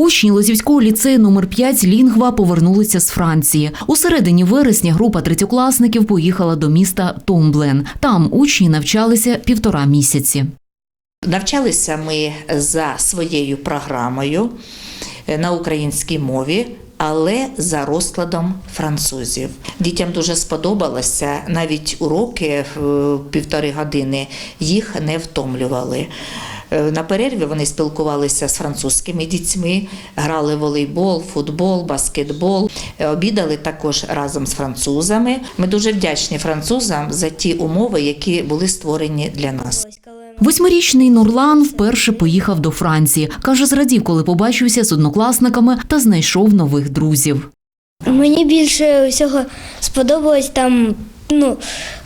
Учні Лозівського ліцею номер 5 Лінгва повернулися з Франції. У середині вересня група третьокласників поїхала до міста Томблен. Там учні навчалися півтора місяці. Навчалися ми за своєю програмою е, на українській мові. Але за розкладом французів дітям дуже сподобалося. Навіть уроки е, півтори години їх не втомлювали. Е, На перерві вони спілкувалися з французькими дітьми, грали волейбол, футбол, баскетбол. Е, Обідали також разом з французами. Ми дуже вдячні французам за ті умови, які були створені для нас. Восьмирічний Нурлан вперше поїхав до Франції. Каже, зрадів, коли побачився з однокласниками та знайшов нових друзів. Мені більше всього сподобалось там ну,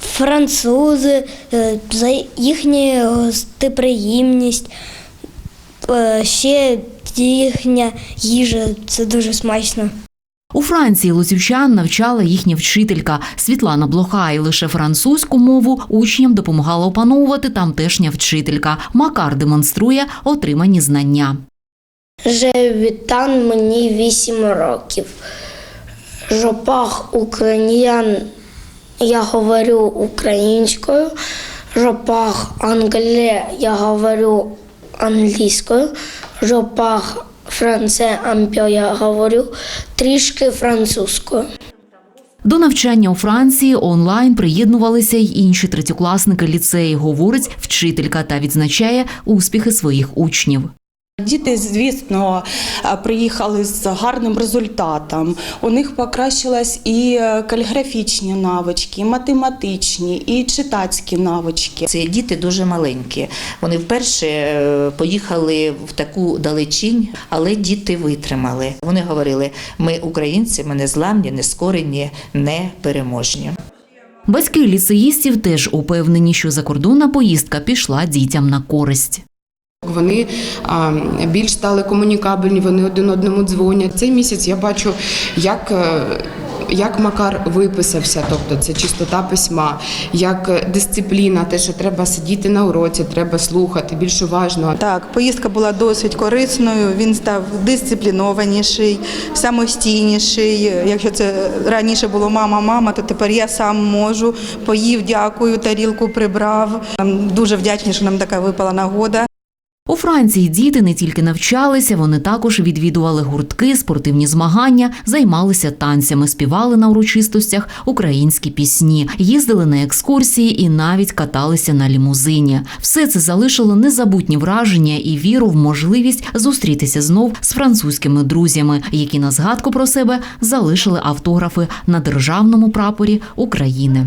французи, е, за їхня гостеприємність, е, ще їхня їжа це дуже смачно. У Франції лозівчан навчала їхня вчителька Світлана Блоха, і лише французьку мову учням допомагала опановувати тамтешня вчителька. Макар демонструє отримані знання. Жевітан мені 8 років. Жопах україн'ян я говорю українською. Жопах англе я говорю англійською. Жопах франце ампьо я говорю трішки французькою. До навчання у Франції онлайн приєднувалися й інші третьокласники ліцею, говорить вчителька та відзначає успіхи своїх учнів. Діти, звісно, е, приїхали з гарним результатом. У них покращились і е, каліграфічні навички, і математичні, і читацькі навички. Ці діти дуже маленькі. Вони вперше е, поїхали в таку далечінь, але діти витримали. Вони говорили: ми українці, ми не зламні, не скорені, не переможні. Батьки ліцеїстів теж упевнені, що закордонна поїздка пішла дітям на користь. Вони більш стали комунікабельні, вони один одному дзвонять. Цей місяць я бачу, як, е, як Макар виписався, тобто це чистота письма, як дисципліна, те, що треба сидіти на уроці, треба слухати більш уважно. Так, поїздка була досить корисною. Він став дисциплінованіший, самостійніший. Якщо це раніше було мама, мама, то тепер я сам можу. Поїв, дякую, тарілку прибрав. Дуже вдячні, що нам така випала нагода. У Франції діти не тільки навчалися, вони також відвідували гуртки, спортивні змагання, займалися танцями, співали на урочистостях українські пісні, їздили на екскурсії і навіть каталися на лімузині. Все це залишило незабутні враження і віру в можливість зустрітися знов з французькими друзями, які на згадку про себе залишили автографи на державному прапорі України.